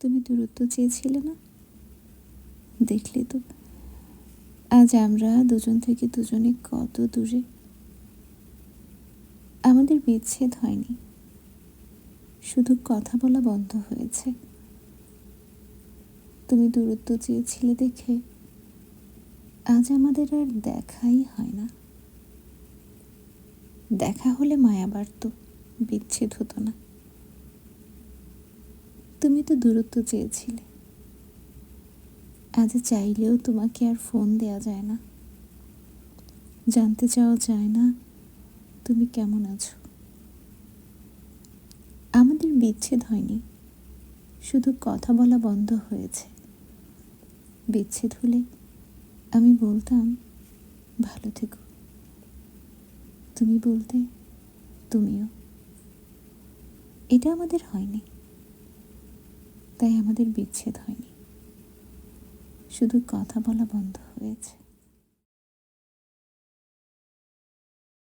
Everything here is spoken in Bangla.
তুমি দূরত্ব চেয়েছিলে না? দেখলে তো। আজ আমরা দুজন থেকে দুজনে কত দূরে। আমাদের বিচ্ছেদ হয়নি। শুধু কথা বলা বন্ধ হয়েছে। তুমি দূরত্ব চেয়েছিলে দেখে আজ আমাদের আর দেখাই হয় না। দেখা হলে মায়া বাড়ত বিচ্ছেদ হতো না। তুমি তো দূরত্ব চেয়েছিলে। আজ চাইলেও তোমাকে আর ফোন দেয়া যায় না। জানতে চাওয়া যায় না তুমি কেমন আছো। আমাদের বিচ্ছেদ হয়নি, শুধু কথা বলা বন্ধ হয়েছে। বিচ্ছেদ হলে আমি বলতাম, ভালো থেকো। তুমি বলতে, তুমিও। এটা আমাদের হয়নি। তাই আমাদের বিচ্ছেদ হয়নি। শুধু কথা বলা বন্ধ হয়েছে।